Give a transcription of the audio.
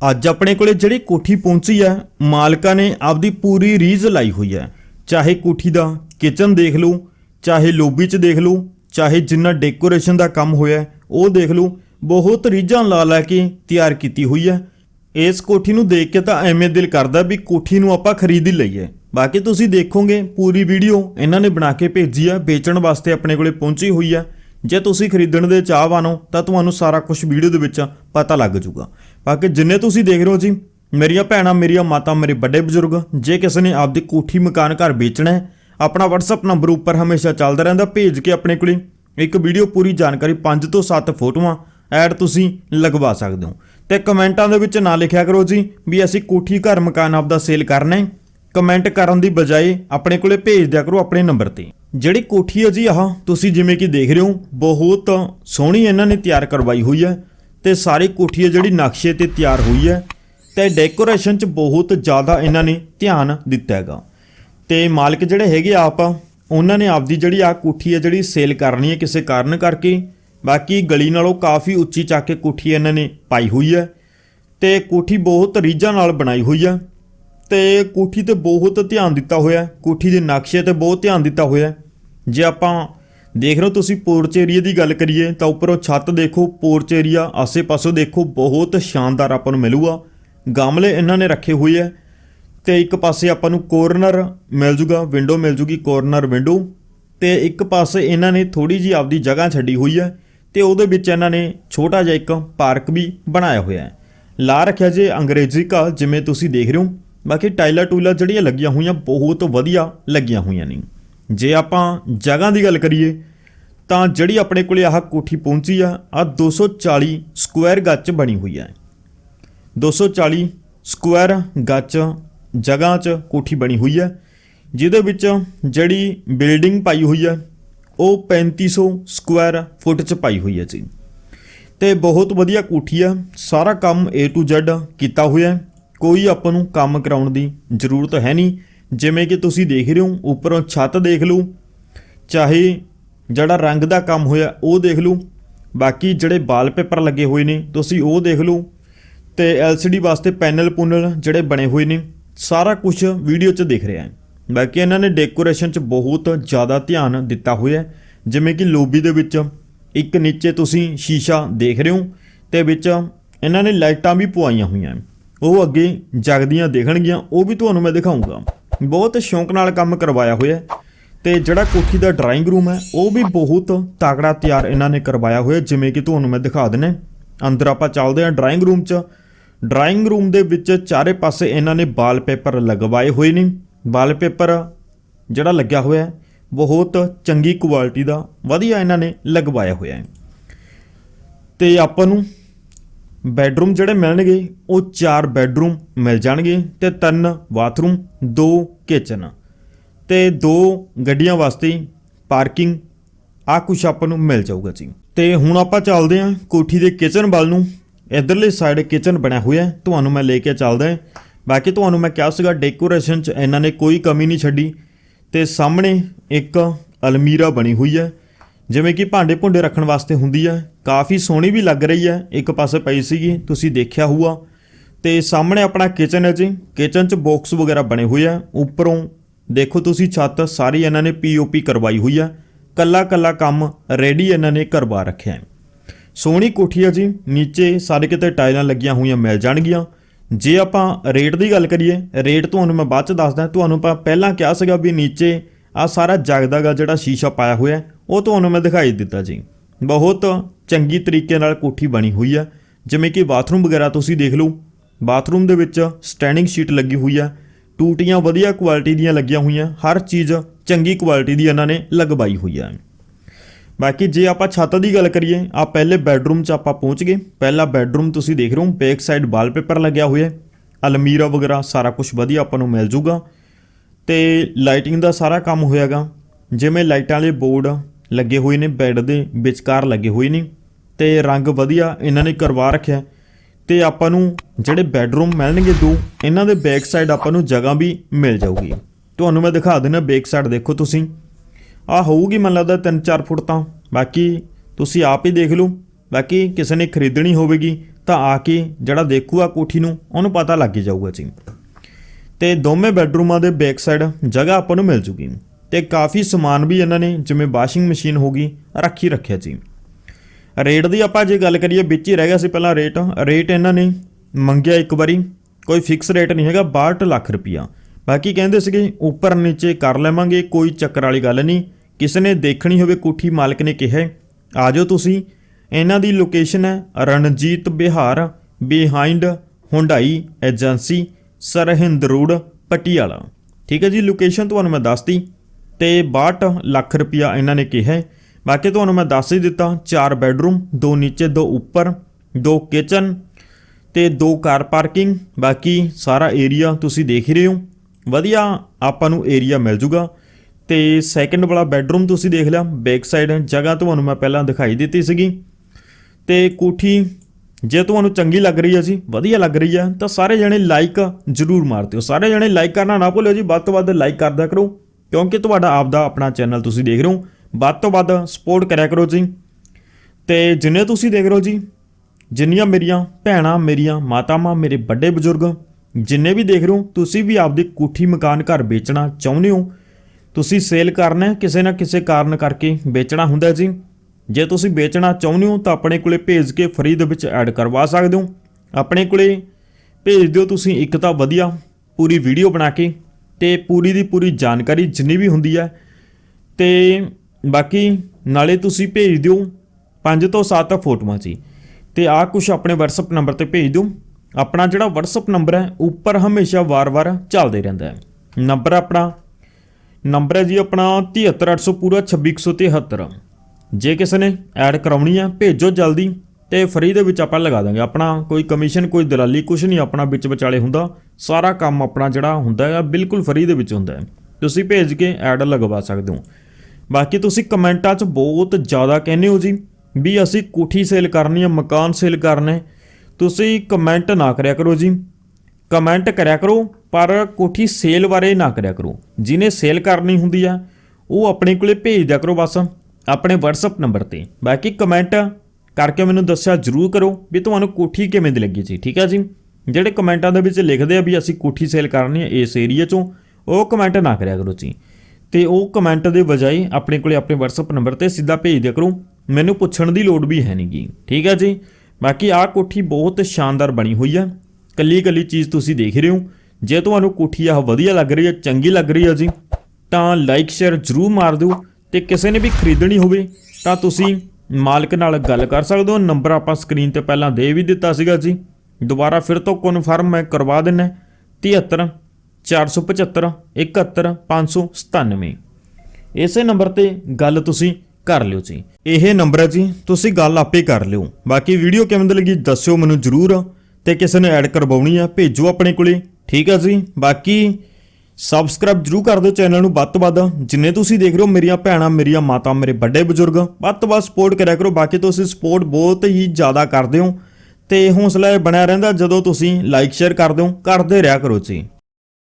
ਅੱਜ ਆਪਣੇ ਕੋਲੇ ਜਿਹੜੀ ਕੋਠੀ ਪਹੁੰਚੀ ਹੈ, ਮਾਲਕਾਂ ਨੇ ਆਪਦੀ ਪੂਰੀ ਰੀਝ ਲਾਈ ਹੋਈ ਹੈ। ਚਾਹੇ ਕੋਠੀ ਦਾ ਕਿਚਨ ਦੇਖ ਲਓ ਚਾਹੇ ਲੋਬੀ 'ਚ ਦੇਖ ਲਓ ਚਾਹੇ ਜਿੰਨਾ ਡੈਕੋਰੇਸ਼ਨ ਦਾ ਕੰਮ ਹੋਇਆ ਉਹ ਦੇਖ ਲਓ ਬਹੁਤ ਰੀਝਾਂ ਲਾ ਲਾ ਕੇ ਤਿਆਰ ਕੀਤੀ ਹੋਈ ਹੈ। ਇਸ ਕੋਠੀ ਨੂੰ ਦੇਖ ਕੇ ਤਾਂ ਐਵੇਂ ਦਿਲ ਕਰਦਾ ਵੀ ਕੋਠੀ ਨੂੰ ਆਪਾਂ ਖਰੀਦ ਹੀ ਲਈਏ। ਬਾਕੀ ਤੁਸੀਂ ਦੇਖੋਗੇ, ਪੂਰੀ ਵੀਡੀਓ ਇਹਨਾਂ ਨੇ ਬਣਾ ਕੇ ਭੇਜੀ ਆ ਵੇਚਣ ਵਾਸਤੇ ਆਪਣੇ ਕੋਲੇ ਪਹੁੰਚੀ ਹੋਈ ਆ ਜੇ ਤੁਸੀਂ ਖਰੀਦਣ ਦੇ ਚਾਹਵਾਨ ਹੋ, ਤਾਂ ਤੁਹਾਨੂੰ ਸਾਰਾ ਕੁਝ ਵੀਡੀਓ ਦੇ ਵਿੱਚ ਪਤਾ ਲੱਗ ਜਾਊਗਾ। ਬਾਕੀ ਜਿੰਨੇ ਤੁਸੀਂ ਦੇਖ ਰਹੇ ਹੋ ਜੀ, ਮੇਰੀਆਂ ਭੈਣਾਂ, ਮੇਰੀਆਂ ਮਾਤਾ, ਮੇਰੇ ਵੱਡੇ ਬਜ਼ੁਰਗ, ਜੇ ਕਿਸੇ ਨੇ ਆਪਦੀ ਕੋਠੀ ਮਕਾਨ ਘਰ ਵੇਚਣਾ ਹੈ, ਆਪਣਾ WhatsApp ਨੰਬਰ ਉੱਪਰ ਹਮੇਸ਼ਾ ਚੱਲਦਾ ਰਹਿੰਦਾ, ਭੇਜ ਕੇ ਆਪਣੇ ਕੋਲੇ ਇੱਕ ਵੀਡੀਓ ਪੂਰੀ ਜਾਣਕਾਰੀ 5 ਤੋਂ 7 ਫੋਟੋਆਂ ਐਡ ਤੁਸੀਂ ਲਗਵਾ ਸਕਦੇ ਹੋ। ਤੇ ਕਮੈਂਟਾਂ ਦੇ ਵਿੱਚ ਨਾ ਲਿਖਿਆ ਕਰੋ ਜੀ ਵੀ ਅਸੀਂ ਕੋਠੀ, ਘਰ, ਮਕਾਨ ਆਪਦਾ ਸੇਲ ਕਰਨਾ ਹੈ। ਕਮੈਂਟ ਕਰਨ ਦੀ ਬਜਾਏ ਆਪਣੇ ਕੋਲੇ ਭੇਜ ਦਿਆ ਕਰੋ ਆਪਣੇ ਨੰਬਰ ਤੇ। ਜਿਹੜੀ ਕੋਠੀ ਹੈ ਜੀ ਆਹ, ਤੁਸੀਂ ਜਿਵੇਂ ਕਿ ਦੇਖ ਰਹੇ ਹੋ, ਬਹੁਤ ਸੋਹਣੀ ਇਹਨਾਂ ਨੇ ਤਿਆਰ ਕਰਵਾਈ ਹੋਈ ਹੈ ਤੇ ਸਾਰੀ ਕੋਠੀ ਹੈ ਜਿਹੜੀ ਨਕਸ਼ੇ ਤੇ ਤਿਆਰ ਹੋਈ ਹੈ ਤੇ ਡੈਕੋਰੇਸ਼ਨ 'ਚ ਬਹੁਤ ਜ਼ਿਆਦਾ ਇਹਨਾਂ ਨੇ ਧਿਆਨ ਦਿੱਤਾ ਹੈਗਾ। ਤੇ ਮਾਲਕ ਜਿਹੜੇ ਹੈਗੇ ਆਪ, ਉਹਨਾਂ ਨੇ ਆਪਦੀ ਜਿਹੜੀ ਆ ਕੋਠੀ ਹੈ ਜਿਹੜੀ ਸੇਲ ਕਰਨੀ ਹੈ ਕਿਸੇ ਕਾਰਨ ਕਰਕੇ, ਬਾਕੀ ਗਲੀ ਨਾਲੋਂ ਕਾਫੀ ਉੱਚੀ ਚੱਕ ਕੇ ਕੋਠੀ ਇਹਨਾਂ ਨੇ ਪਾਈ ਹੋਈ ਹੈ ਤੇ ਕੋਠੀ ਬਹੁਤ ਰੀਝਾਂ ਨਾਲ ਬਣਾਈ ਹੋਈ ਹੈ। ਤੇ ਕੋਠੀ ਤੇ ਬਹੁਤ ਧਿਆਨ ਦਿੱਤਾ ਹੋਇਆ ਕੋਠੀ ਦੇ ਨਕਸ਼ੇ ਤੇ ਬਹੁਤ ਧਿਆਨ ਦਿੱਤਾ ਹੋਇਆ ਜੇ ਆਪਾਂ ਦੇਖ ਰਹੇ ਹੋ ਤੁਸੀਂ ਪੋਰਚ ਏਰੀਆ ਦੀ ਗੱਲ ਕਰੀਏ ਤਾਂ ਉੱਪਰੋਂ ਛੱਤ ਦੇਖੋ, ਪੋਰਚ ਏਰੀਆ ਆਸੇ ਪਾਸੇ ਦੇਖੋ, ਬਹੁਤ ਸ਼ਾਨਦਾਰ ਆਪਾਂ ਨੂੰ ਮਿਲੂਗਾ। ਗਮਲੇ ਇਹਨਾਂ ਨੇ ਰੱਖੇ ਹੋਏ ਹੈ ਤੇ ਇੱਕ ਪਾਸੇ ਆਪਾਂ ਨੂੰ ਕੋਰਨਰ ਮਿਲ ਜੂਗਾ ਵਿੰਡੋ ਮਿਲ ਜੂਗੀ ਕੋਰਨਰ ਵਿੰਡੋ ਤੇ ਇੱਕ ਪਾਸੇ ਇਹਨਾਂ ਨੇ ਥੋੜੀ ਜੀ ਆਪਦੀ ਜਗ੍ਹਾ ਛੱਡੀ ਹੋਈ ਹੈ ਤੇ ਉਹਦੇ ਵਿੱਚ ਇਹਨਾਂ ਨੇ ਛੋਟਾ ਜਿਹਾ ਇੱਕ ਪਾਰਕ ਵੀ ਬਣਾਇਆ ਹੋਇਆ ਹੈ। ਲਾ ਰੱਖਿਆ ਜੇ ਅੰਗਰੇਜ਼ੀ ਕਾ, ਜਿਵੇਂ ਤੁਸੀਂ ਦੇਖ ਰਹੇ ਹੋ। ਬਾਕੀ ਟਾਈਲਾਂ ਟੂਲਾਂ ਜਿਹੜੀਆਂ ਲੱਗੀਆਂ ਹੋਈਆਂ ਬਹੁਤ ਵਧੀਆ ਲੱਗੀਆਂ ਹੋਈਆਂ ਨੇ। ਜੇ ਆਪਾਂ ਜਗ੍ਹਾ ਦੀ ਗੱਲ ਕਰੀਏ, ਤਾਂ ਜਿਹੜੀ ਆਪਣੇ ਕੋਲੇ ਆਹ ਕੋਠੀ ਪਹੁੰਚੀ ਆ ਆ 240 ਸਕੁਆਇਰ ਗੱਜ ਬਣੀ ਹੋਈ ਹੈ 240 ਸਕੁਆਇਰ ਗੱਜ ਜਗ੍ਹਾ 'ਚ ਕੋਠੀ ਬਣੀ ਹੋਈ ਹੈ ਜਿਹਦੇ ਵਿੱਚ ਜਿਹੜੀ ਬਿਲਡਿੰਗ ਪਾਈ ਹੋਈ ਹੈ ਉਹ 3500 ਸਕੁਆਇਰ ਫੁੱਟ 'ਚ ਪਾਈ ਹੋਈ ਹੈ ਜੀ। ਤੇ ਬਹੁਤ ਵਧੀਆ ਕੋਠੀ ਆ, ਸਾਰਾ ਕੰਮ A to Z ਕੀਤਾ ਹੋਇਆ। ਕੋਈ ਆਪਾਂ ਨੂੰ ਕੰਮ ਕਰਾਉਣ ਦੀ ਜ਼ਰੂਰਤ ਹੈ ਨਹੀਂ। ਜਿਵੇਂ ਕਿ ਤੁਸੀਂ ਦੇਖ ਰਹੇ ਹੋ, ਉੱਪਰੋਂ ਛੱਤ ਦੇਖ ਲਓ, ਚਾਹੇ ਜਿਹੜਾ ਰੰਗ ਦਾ ਕੰਮ ਹੋਇਆ ਉਹ ਦੇਖ ਲਓ, ਬਾਕੀ ਜਿਹੜੇ ਵਾਲਪੇਪਰ ਲੱਗੇ ਹੋਏ ਨੇ ਤੁਸੀਂ ਉਹ ਦੇਖ ਲਓ ਤੇ LCD ਵਾਸਤੇ ਪੈਨਲ ਪੁਨਲ ਜਿਹੜੇ ਬਣੇ ਹੋਏ ਨੇ, ਸਾਰਾ ਕੁਝ ਵੀਡੀਓ 'ਚ ਦਿਖ ਰਿਹਾ ਹੈ। ਬਾਕੀ ਇਹਨਾਂ ਨੇ ਡੈਕੋਰੇਸ਼ਨ 'ਚ ਬਹੁਤ ਜ਼ਿਆਦਾ ਧਿਆਨ ਦਿੱਤਾ ਹੋਇਆ ਜਿਵੇਂ ਕਿ ਲੋਬੀ ਦੇ ਵਿੱਚ ਇੱਕ ਨੀਚੇ ਤੁਸੀਂ ਸ਼ੀਸ਼ਾ ਦੇਖ ਰਹੇ ਹੋ ਤੇ ਵਿੱਚ ਇਹਨਾਂ ਨੇ ਲਾਈਟਾਂ ਵੀ ਪਵਾਈਆਂ ਹੋਈਆਂ ਉਹ ਅੱਗੇ ਜਗਦੀਆਂ ਦੇਖਣਗੀਆਂ, ਉਹ ਵੀ ਤੁਹਾਨੂੰ ਮੈਂ ਦਿਖਾਉਂਗਾ ਬਹੁਤ ਸ਼ੌਂਕ ਨਾਲ ਕੰਮ ਕਰਵਾਇਆ ਹੋਇਆ ਹੈ ਤੇ ਜਿਹੜਾ ਕੋਠੀ ਦਾ ਡਰਾਇੰਗ ਰੂਮ ਹੈ, ਉਹ ਵੀ ਬਹੁਤ ਤਾਕੜਾ ਤਿਆਰ ਇਹਨਾਂ ਨੇ ਕਰਵਾਇਆ ਹੋਇਆ ਜਿਵੇਂ ਕਿ ਤੁਹਾਨੂੰ ਮੈਂ ਦਿਖਾ ਦਿੰਨਾ ਅੰਦਰ ਆਪਾਂ ਚੱਲਦੇ ਹਾਂ ਡਰਾਇੰਗ ਰੂਮ 'ਚ। ਡਰਾਇੰਗ ਰੂਮ ਦੇ ਵਿੱਚ ਚਾਰੇ ਪਾਸੇ ਇਹਨਾਂ ਨੇ ਵਾਲਪੇਪਰ ਲਗਵਾਏ ਹੋਏ ਨੇ। ਵਾਲਪੇਪਰ ਜਿਹੜਾ ਲੱਗਿਆ ਹੋਇਆ ਹੈ, ਬਹੁਤ ਚੰਗੀ ਕੁਆਲਿਟੀ ਦਾ, ਵਧੀਆ ਇਹਨਾਂ ਨੇ ਲਗਵਾਇਆ ਹੋਇਆ ਹੈ। ਤੇ ਆਪਾਂ ਨੂੰ ਬੈੱਡਰੂਮ ਜਿਹੜੇ ਮਿਲਣਗੇ, ਉਹ ਚਾਰ ਬੈੱਡਰੂਮ ਮਿਲ ਜਾਣਗੇ ਤੇ ਤਿੰਨ ਬਾਥਰੂਮ, ਦੋ ਕਿਚਨ ਤੇ ਦੋ ਗੱਡੀਆਂ ਵਾਸਤੇ ਪਾਰਕਿੰਗ ਆ ਕੁਛ ਆਪਾਂ ਨੂੰ ਮਿਲ ਜਾਊਗਾ ਜੀ। ਤੇ ਹੁਣ ਆਪਾਂ ਚੱਲਦੇ ਹਾਂ ਕੋਠੀ ਦੇ ਕਿਚਨ ਵੱਲ ਨੂੰ। ਇਧਰਲੇ ਸਾਈਡ ਕਿਚਨ ਬਣਿਆ ਹੋਇਆ ਹੈ, ਤੁਹਾਨੂੰ ਮੈਂ ਲੈ ਕੇ ਚੱਲਦਾ ਹਾਂ। ਬਾਕੀ ਤੁਹਾਨੂੰ ਮੈਂ ਕਿਹਾ ਸੀਗਾ ਡੈਕੋਰੇਸ਼ਨ 'ਚ ਇਹਨਾਂ ਨੇ ਕੋਈ ਕਮੀ ਨਹੀਂ ਛੱਡੀ। ਤੇ ਸਾਹਮਣੇ ਇੱਕ ਅਲਮੀਰਾ ਬਣੀ ਹੋਈ ਹੈ, ਜਿਵੇਂ ਕਿ ਭਾਂਡੇ ਭੁੰਡੇ ਰੱਖਣ ਵਾਸਤੇ ਹੁੰਦੀ ਹੈ। ਕਾਫੀ ਸੋਹਣੀ ਵੀ ਲੱਗ ਰਹੀ ਹੈ। ਇੱਕ ਪਾਸੇ ਪਈ ਸੀਗੀ, ਤੁਸੀਂ ਦੇਖਿਆ ਹੋਊਗਾ। ਤੇ ਸਾਹਮਣੇ ਆਪਣਾ ਕਿਚਨ ਹੈ ਜੀ। ਕਿਚਨ 'ਚ ਬਾਕਸ ਵਗੈਰਾ ਬਣੇ ਹੋਏ ਆ। ਉੱਪਰੋਂ ਦੇਖੋ ਤੁਸੀਂ ਛੱਤ, ਸਾਰੀ ਇਹਨਾਂ ਨੇ ਪੀਓਪੀ ਕਰਵਾਈ ਹੋਈ ਆ। ਕੱਲਾ ਕੱਲਾ ਕੰਮ ਰੈਡੀ ਇਹਨਾਂ ਨੇ ਕਰਵਾ ਰੱਖਿਆ ਹੈ। ਸੋਹਣੀ ਕੋਠੀ ਆ ਜੀ। ਨੀਚੇ ਸਾਰੇ ਕਿਤੇ ਟਾਈਲਾਂ ਲੱਗੀਆਂ ਹੋਈਆਂ ਮਿਲ ਜਾਣਗੀਆਂ। ਜੇ ਆਪਾਂ ਰੇਟ ਦੀ ਗੱਲ ਕਰੀਏ ਰੇਟ ਤੁਹਾਨੂੰ ਮੈਂ ਬਾਅਦ ਚ ਦੱਸਦਾ। ਤੁਹਾਨੂੰ ਆਪਾਂ ਪਹਿਲਾਂ ਕਿਹਾ ਸੀਗਾ ਵੀ ਨੀਚੇ ਆ ਸਾਰਾ ਜਗਦਾਗਾ ਜਿਹੜਾ ਸ਼ੀਸ਼ਾ ਪਾਇਆ ਹੋਇਆ ਉਹ ਤੁਹਾਨੂੰ ਮੈਂ ਦਿਖਾਈ ਦਿੱਤਾ ਜੀ। ਬਹੁਤ ਚੰਗੀ ਤਰੀਕੇ ਨਾਲ ਕੋਠੀ ਬਣੀ ਹੋਈ ਆ। ਜਿਵੇਂ ਕਿ ਬਾਥਰੂਮ ਵਗੈਰਾ ਤੁਸੀਂ ਦੇਖ ਲਓ। ਬਾਥਰੂਮ ਦੇ ਵਿੱਚ ਸਟੈਂਡਿੰਗ ਸ਼ੀਟ ਲੱਗੀ ਹੋਈ ਆ। ਟੂਟੀਆਂ ਵਧੀਆ ਕੁਆਲਿਟੀ ਦੀਆਂ ਲੱਗੀਆਂ ਹੋਈਆਂ। ਹਰ ਚੀਜ਼ ਚੰਗੀ ਕੁਆਲਿਟੀ ਦੀ ਇਹਨਾਂ ਨੇ ਲਗਵਾਈ ਹੋਈ ਆ। ਬਾਕੀ ਜੇ ਆਪਾਂ ਛੱਤ ਦੀ ਗੱਲ ਕਰੀਏ ਆ ਪਹਿਲੇ ਬੈੱਡਰੂਮ 'ਚ ਆਪਾਂ ਪਹੁੰਚ ਗਏ। ਪਹਿਲਾ ਬੈੱਡਰੂਮ ਤੁਸੀਂ ਦੇਖ ਰਹੇ ਹੋ। ਬੈਕ ਸਾਈਡ ਵਾਲਪੇਪਰ ਲੱਗਿਆ ਹੋਇਆ। ਅਲਮੀਰਾ ਵਗੈਰਾ ਸਾਰਾ ਕੁਝ ਵਧੀਆ ਆਪਾਂ ਨੂੰ ਮਿਲ ਜੂਗਾ। ਤੇ ਲਾਈਟਿੰਗ ਦਾ ਸਾਰਾ ਕੰਮ ਹੋਇਆਗਾ। ਜਿਵੇਂ ਲਾਈਟਾਂ ਵਾਲੇ ਬੋਰਡ ਲੱਗੇ ਹੋਏ ਨੇ, ਬੈੱਡ ਦੇ ਵਿਚਕਾਰ ਲੱਗੇ ਹੋਏ ਨੇ। ਤੇ ਰੰਗ ਵਧੀਆ ਇਹਨਾਂ ਨੇ ਕਰਵਾ ਰੱਖਿਆ ਤੇ ਆਪਾਂ ਨੂੰ ਜਿਹੜੇ ਬੈੱਡਰੂਮ ਮਿਲਣਗੇ ਦੋ, ਇਹਨਾਂ ਦੇ ਬੈਕ ਸਾਈਡ ਆਪਾਂ ਨੂੰ ਜਗ੍ਹਾ ਵੀ ਮਿਲ ਜਾਊਗੀ। ਤੁਹਾਨੂੰ ਮੈਂ ਦਿਖਾ ਦਿੰਦਾ ਬੈਕ ਸਾਈਡ ਦੇਖੋ ਤੁਸੀਂ। ਆ ਹੋਊਗੀ ਮੈਨੂੰ ਲੱਗਦਾ 3-4 ਫੁੱਟ ਤਾਂ। ਬਾਕੀ ਤੁਸੀਂ ਆਪ ਹੀ ਦੇਖ ਲਓ। ਬਾਕੀ ਕਿਸੇ ਨੇ ਖਰੀਦਣੀ ਹੋਵੇਗੀ ਤਾਂ ਆ ਕੇ ਜਿਹੜਾ ਦੇਖੂਗਾ ਕੋਠੀ ਨੂੰ, ਉਹਨੂੰ ਪਤਾ ਲੱਗ ਹੀ ਜਾਊਗਾ ਜੀ। ਤੇ ਦੋਵੇਂ ਬੈੱਡਰੂਮਾਂ ਦੇ ਬੈਕ ਸਾਈਡ ਜਗ੍ਹਾ ਆਪਾਂ ਨੂੰ ਮਿਲ ਜੂਗੀ। ਤੇ ਕਾਫੀ ਸਮਾਨ ਵੀ ਇਹਨਾਂ ਨੇ, ਜਿਵੇਂ ਵਾਸ਼ਿੰਗ ਮਸ਼ੀਨ ਹੋ ਗਈ, ਰੱਖੀ ਰੱਖਿਆ ਜੀ। ਰੇਟ ਦੀ ਆਪਾਂ ਜੇ ਗੱਲ ਕਰੀਏ, ਵਿੱਚ ਹੀ ਰਹਿ ਗਿਆ ਸੀ ਪਹਿਲਾਂ ਰੇਟ। ਰੇਟ ਇਹਨਾਂ ਨੇ ਮੰਗਿਆ ਇੱਕ ਵਾਰੀ। ਕੋਈ ਫਿਕਸ ਰੇਟ ਨਹੀਂ ਹੈਗਾ 62 ਲੱਖ ਰੁਪਈਆ। ਬਾਕੀ ਕਹਿੰਦੇ ਸੀਗੇ, ਉੱਪਰ ਨੀਚੇ ਕਰ ਲਵਾਂਗੇ, ਕੋਈ ਚੱਕਰ ਵਾਲੀ ਗੱਲ ਨਹੀਂ। ਕਿਸੇ ਨੇ ਦੇਖਣੀ ਹੋਵੇ, ਕੋਠੀ ਮਾਲਕ ਨੇ ਕਿਹਾ ਆ ਜਾਓ ਤੁਸੀਂ। ਇਹਨਾਂ ਦੀ ਲੋਕੇਸ਼ਨ ਹੈ Ranjit Vihar behind Hyundai agency Sirhind road, Patiala. ਠੀਕ ਹੈ ਜੀ ਲੋਕੇਸ਼ਨ ਤੁਹਾਨੂੰ ਮੈਂ ਦੱਸਤੀ। ਤੇ 62 ਲੱਖ ਰੁਪਇਆ ਇਹਨਾਂ ਨੇ ਕਿਹਾ। ਬਾਕੀ ਤੁਹਾਨੂੰ ਮੈਂ ਦੱਸ ਹੀ ਦਿੱਤਾ, ਚਾਰ ਬੈੱਡਰੂਮ, ਦੋ ਨੀਚੇ, ਦੋ ਉੱਪਰ, ਦੋ ਕਿਚਨ ਤੇ ਦੋ ਕਾਰ ਪਾਰਕਿੰਗ। ਬਾਕੀ ਸਾਰਾ ਏਰੀਆ ਤੁਸੀਂ ਦੇਖ ਹੀ ਰਹੇ ਹੋ। ਵਧੀਆ ਆਪਾਂ ਨੂੰ ਏਰੀਆ ਮਿਲ ਜੂਗਾ। ਤੇ ਸੈਕੰਡ ਵਾਲਾ ਬੈੱਡਰੂਮ ਤੁਸੀਂ ਦੇਖ ਲਿਆ। ਬੈਕ ਸਾਈਡ ਜਗ੍ਹਾ ਤੁਹਾਨੂੰ ਮੈਂ ਪਹਿਲਾਂ ਦਿਖਾਈ ਦਿੱਤੀ ਸੀਗੀ। ਤੇ ਕੋਠੀ ਜੇ ਤੁਹਾਨੂੰ ਚੰਗੀ ਲੱਗ ਰਹੀ ਹੈ ਜੀ, ਵਧੀਆ ਲੱਗ ਰਹੀ ਹੈ, ਤਾਂ ਸਾਰੇ ਜਣੇ ਲਾਈਕ ਜ਼ਰੂਰ ਮਾਰ ਦਿਓ। ਸਾਰੇ ਜਣੇ ਲਾਈਕ ਕਰਨਾ ਨਾ ਭੁੱਲਿਓ ਜੀ। ਵੱਧ ਤੋਂ ਵੱਧ ਲਾਈਕ ਕਰਦਾ ਕਰੋ। ਕਿਉਂਕਿ ਤੁਹਾਡਾ ਆਪਦਾ ਆਪਣਾ ਚੈਨਲ ਤੁਸੀਂ ਦੇਖ ਰਹੇ ਹੋ। ਵੱਧ ਤੋਂ ਵੱਧ ਸਪੋਰਟ ਕਰਿਆ ਕਰੋ ਜੀ। ਤੇ ਜਿੰਨੇ ਤੁਸੀਂ ਦੇਖ ਰਹੇ ਹੋ ਜੀ, ਜਿੰਨੀਆਂ ਮੇਰੀਆਂ ਭੈਣਾਂ, ਮੇਰੀਆਂ ਮਾਤਾਵਾਂ, ਮੇਰੇ ਵੱਡੇ ਬਜ਼ੁਰਗ, ਜਿੰਨੇ ਵੀ ਦੇਖ ਰਹੇ ਹੋ, ਤੁਸੀਂ ਵੀ ਆਪਦੀ ਕੋਠੀ ਮਕਾਨ ਘਰ ਵੇਚਣਾ ਚਾਹੁੰਦੇ ਹੋ। ਤੁਸੀਂ ਸੇਲ ਕਰਨਾ ਕਿਸੇ ਨਾ ਕਿਸੇ ਕਾਰਨ ਕਰਕੇ ਵੇਚਣਾ ਹੁੰਦਾ ਜੀ। ਜੇ ਤੁਸੀਂ ਵੇਚਣਾ ਚਾਹੁੰਦੇ ਹੋ, ਤਾਂ ਆਪਣੇ ਕੋਲੇ ਭੇਜ ਕੇ ਫਰੀ ਦੇ ਵਿੱਚ ਐਡ ਕਰਵਾ ਸਕਦੇ ਹੋ। ਆਪਣੇ ਕੋਲੇ ਭੇਜ ਦਿਓ ਤੁਸੀਂ ਇੱਕ ਤਾਂ ਵਧੀਆ ਪੂਰੀ ਵੀਡੀਓ ਬਣਾ ਕੇ ਤੇ ਪੂਰੀ ਦੀ ਪੂਰੀ ਜਾਣਕਾਰੀ ਜਿੰਨੀ ਵੀ ਹੁੰਦੀ ਹੈ। ਤੇ ਬਾਕੀ ਨਾਲੇ ਤੁਸੀਂ ਭੇਜ ਦਿਓ 5 ਤੋਂ 7 ਫੋਟੋਆਂ ਜੀ। ਤੇ ਆ ਕੁਝ ਆਪਣੇ WhatsApp ਨੰਬਰ ਤੇ ਭੇਜ ਦਿਓ। ਆਪਣਾ ਜਿਹੜਾ WhatsApp ਨੰਬਰ ਹੈ, ਉੱਪਰ ਹਮੇਸ਼ਾ ਵਾਰ-ਵਾਰ ਚੱਲਦੇ ਰਹਿੰਦਾ ਹੈ। ਨੰਬਰ ਆਪਣਾ, ਨੰਬਰ ਹੈ ਜੀ ਆਪਣਾ 73800 ਪੂਰਾ 26173 ਜੇ ਕਿਸੇ ਨੇ ਐਡ ਕਰਾਉਣੀ ਹੈ, ਭੇਜੋ ਜਲਦੀ ਤੇ ਫਰੀ ਦੇ ਵਿੱਚ ਆਪਾਂ ਲਗਾ ਦਾਂਗੇ। ਆਪਣਾ ਕੋਈ ਕਮਿਸ਼ਨ ਕੋਈ ਦਲਾਲੀ ਕੁਝ ਨਹੀਂ ਆਪਣਾ ਵਿੱਚ ਵਿਚਾਲੇ ਹੁੰਦਾ। ਸਾਰਾ ਕੰਮ ਆਪਣਾ ਜਿਹੜਾ ਹੁੰਦਾ ਹੈ, ਬਿਲਕੁਲ ਫਰੀ ਦੇ ਵਿੱਚ ਹੁੰਦਾ ਹੈ। ਤੁਸੀਂ ਭੇਜ ਕੇ ਐਡ ਲਗਵਾ ਸਕਦੇ ਹੋ। ਬਾਕੀ ਤੁਸੀਂ ਕਮੈਂਟਾਂ 'ਚ ਬਹੁਤ ਜ਼ਿਆਦਾ ਕਹਿੰਦੇ ਹੋ ਜੀ, ਵੀ ਅਸੀਂ ਕੋਠੀ ਸੇਲ ਕਰਨੀ ਹੈ ਮਕਾਨ ਸੇਲ ਕਰਨਾ। ਹੈ ਤੁਸੀਂ ਕਮੈਂਟ ਨਾ ਕਰਿਆ ਕਰੋ ਜੀ। ਕਮੈਂਟ ਕਰਿਆ ਕਰੋ, ਪਰ ਕੋਠੀ ਸੇਲ ਬਾਰੇ ਨਾ ਕਰਿਆ ਕਰੋ। ਜਿਹਨੇ ਸੇਲ ਕਰਨੀ ਹੁੰਦੀ ਆ, ਉਹ ਆਪਣੇ ਕੋਲੇ ਭੇਜ ਦਿਆ ਕਰੋ ਬਸ, ਆਪਣੇ WhatsApp ਨੰਬਰ ਤੇ। ਬਾਕੀ ਕਮੈਂਟ ਕਰਕੇ ਮੈਨੂੰ ਦੱਸਿਆ ਜਰੂਰ ਕਰੋ ਵੀ ਤੁਹਾਨੂੰ ਕੋਠੀ ਕਿਵੇਂ ਦੀ ਲੱਗੀ ਜੀ ਠੀਕ ਹੈ ਜੀ? ਜਿਹੜੇ ਕਮੈਂਟਾਂ ਦੇ ਵਿੱਚ ਲਿਖਦੇ ਆ ਵੀ ਅਸੀਂ ਕੋਠੀ ਸੇਲ ਕਰਨੀ ਹੈ ਇਸ ਏਰੀਆ 'ਚੋਂ, ਉਹ ਕਮੈਂਟ ਨਾ ਕਰਿਆ ਕਰੋ ਜੀ। ਤੇ ਉਹ ਕਮੈਂਟ ਦੇ ਬਜਾਏ ਆਪਣੇ ਕੋਲੇ ਆਪਣੇ WhatsApp ਨੰਬਰ ਤੇ ਸਿੱਧਾ ਭੇਜ ਦਿਆ ਕਰੋ। ਮੈਨੂੰ ਪੁੱਛਣ ਦੀ ਲੋੜ ਵੀ ਹੈ ਨਹੀਂਗੀ ਠੀਕ ਹੈ ਜੀ? ਬਾਕੀ ਆਹ ਕੋਠੀ ਬਹੁਤ ਸ਼ਾਨਦਾਰ ਬਣੀ ਹੋਈ ਆ ਕੱਲੀ ਕੱਲੀ ਚੀਜ਼ ਤੁਸੀਂ ਦੇਖ ਰਹੇ ਹੋ। ਜੇ ਤੁਹਾਨੂੰ ਕੋਠੀ ਆਹ ਵਧੀਆ ਲੱਗ ਰਹੀ ਹੈ, ਚੰਗੀ ਲੱਗ ਰਹੀ ਹੈ ਜੀ, ਤਾਂ ਲਾਈਕ ਸ਼ੇਅਰ ਜਰੂਰ ਮਾਰ ਦਿਓ ਤੇ ਕਿਸੇ ਨੇ ਵੀ ਖਰੀਦਣੀ ਹੋਵੇ, ਤਾਂ ਤੁਸੀਂ ਮਾਲਕ ਨਾਲ ਗੱਲ ਕਰ ਸਕਦੇ ਹੋ। ਨੰਬਰ ਆਪਾਂ ਸਕਰੀਨ ਤੇ ਪਹਿਲਾਂ ਦੇ ਵੀ ਦਿੱਤਾ ਸੀਗਾ ਜੀ। ਦੁਬਾਰਾ ਫਿਰ ਤੋਂ ਕਨਫਰਮ ਮੈਂ ਕਰਵਾ ਦਿੰਨਾ। 73 475 71 597 ਇਸੇ ਨੰਬਰ ਤੇ ਗੱਲ ਤੁਸੀਂ ਕਰ ਲਿਓ ਜੀ। ਇਹ ਨੰਬਰ ਹੈ ਜੀ, ਤੁਸੀਂ ਗੱਲ ਆਪੇ ਕਰ ਲਿਓ। ਬਾਕੀ ਵੀਡੀਓ ਕਿਵੇਂ ਦੀ ਲੱਗੀ ਦੱਸਿਓ ਮੈਨੂੰ ਜਰੂਰ ਤੇ ਕਿਸੇ ਨੇ ਐਡ ਕਰਵਾਉਣੀ ਆ, ਭੇਜੋ ਆਪਣੇ ਕੋਲੇ। ਠੀਕ ਹੈ ਜੀ? ਬਾਕੀ ਸਬਸਕ੍ਰਾਈਬ ਜਰੂਰ ਕਰ ਦਿਓ ਚੈਨਲ ਨੂੰ ਵੱਧ ਤੋਂ ਵੱਧ। ਜਿੰਨੇ ਤੁਸੀਂ ਦੇਖ ਰਹੇ ਹੋ ਮੇਰੀਆਂ ਭੈਣਾਂ, ਮੇਰੀਆਂ ਮਾਤਾ, ਮੇਰੇ ਵੱਡੇ ਬਜ਼ੁਰਗ, ਵੱਧ ਤੋਂ ਵੱਧ ਸਪੋਰਟ ਕਰਿਆ ਕਰੋ। ਬਾਕੀ ਤੁਸੀਂ ਸਪੋਰਟ ਬਹੁਤ ਹੀ ਜ਼ਿਆਦਾ ਕਰਦੇ ਹੋ ਤੇ ਹੌਸਲਾ ਇਹ ਬਣਿਆ ਰਹਿੰਦਾ ਜਦੋਂ ਤੁਸੀਂ ਲਾਈਕ ਸ਼ੇਅਰ ਕਰਦੇ ਹੋ, ਕਰਦੇ ਰਿਹਾ ਕਰੋ ਜੀ।